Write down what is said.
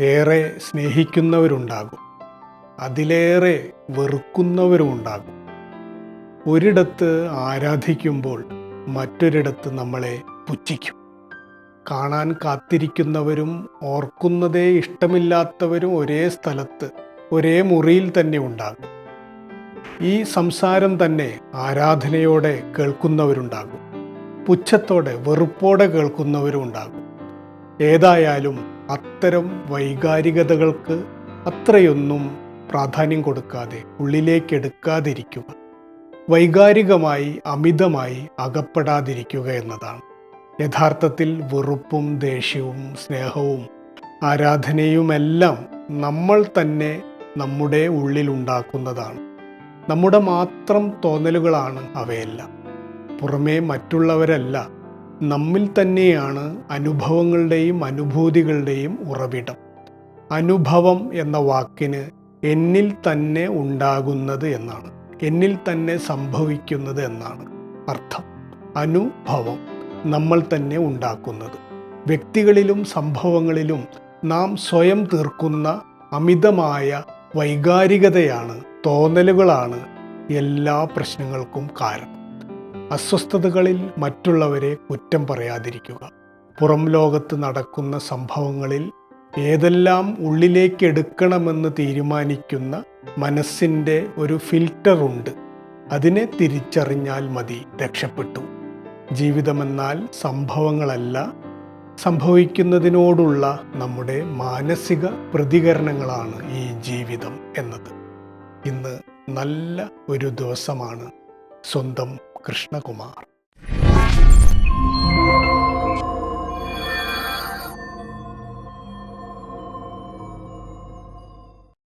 ഏറെ സ്നേഹിക്കുന്നവരുണ്ടാകും. അതിലേറെ വെറുക്കുന്നവരുമുണ്ടാകും. ഒരിടത്ത് ആരാധിക്കുമ്പോൾ മറ്റൊരിടത്ത് നമ്മളെ പുച്ഛിക്കും. കാണാൻ കാത്തിരിക്കുന്നവരും ഓർക്കുന്നതേ ഇഷ്ടമില്ലാത്തവരും ഒരേ സ്ഥലത്ത് ഒരേ മുറിയിൽ തന്നെ ഉണ്ടാകും. ഈ സംസാരം തന്നെ ആരാധനയോടെ കേൾക്കുന്നവരുണ്ടാകും. പുച്ഛത്തോടെ വെറുപ്പോടെ കേൾക്കുന്നവരും ഉണ്ടാകും ഏതായാലും അത്തരം വൈകാരികതകൾക്ക് അത്രയൊന്നും പ്രാധാന്യം കൊടുക്കാതെ ഉള്ളിലേക്ക് എടുക്കാതിരിക്കുക. വൈകാരികമായി അമിതമായി അകപ്പെടാതിരിക്കുക എന്നതാണ്. യഥാർത്ഥത്തിൽ വെറുപ്പും ദേഷ്യവും സ്നേഹവും ആരാധനയുമെല്ലാം നമ്മൾ തന്നെ നമ്മുടെ ഉള്ളിലുണ്ടാക്കുന്നതാണ് നമ്മുടെ മാത്രം തോന്നലുകളാണ് അവയെല്ലാം. പുറമേ മറ്റുള്ളവരല്ല നമ്മിൽ തന്നെയാണ് അനുഭവങ്ങളുടെയും അനുഭൂതികളുടെയും ഉറവിടം. അനുഭവം എന്ന വാക്കിന് എന്നിൽ തന്നെ ഉണ്ടാകുന്നത് എന്നാണ്. എന്നിൽ തന്നെ സംഭവിക്കുന്നത് എന്നാണ് അർത്ഥം. അനുഭവം നമ്മൾ തന്നെ ഉണ്ടാക്കുന്നത്. വ്യക്തികളിലും സംഭവങ്ങളിലും നാം സ്വയം തീർക്കുന്ന അമിതമായ വൈകാരികതയാണ് തോന്നലുകളാണ് എല്ലാ പ്രശ്നങ്ങൾക്കും കാരണം. അസ്വസ്ഥതകളിൽ മറ്റുള്ളവരെ കുറ്റം പറയാതിരിക്കുക. പുറം ലോകത്ത് നടക്കുന്ന സംഭവങ്ങളിൽ ഏതെല്ലാം ഉള്ളിലേക്ക് എടുക്കണമെന്ന് തീരുമാനിക്കുന്ന മനസ്സിന്റെ ഒരു ഫിൽറ്ററുണ്ട് അതിനെ തിരിച്ചറിഞ്ഞാൽ മതി രക്ഷപ്പെട്ടു. ജീവിതമെന്നാൽ സംഭവങ്ങളല്ല സംഭവിക്കുന്നതിനോടുള്ള നമ്മുടെ മാനസിക പ്രതികരണങ്ങളാണ് ഈ ജീവിതം എന്നത്. ഇന്ന് നല്ല ഒരു ദിവസമാണ്. സ്വന്തം कृष्ण कुमार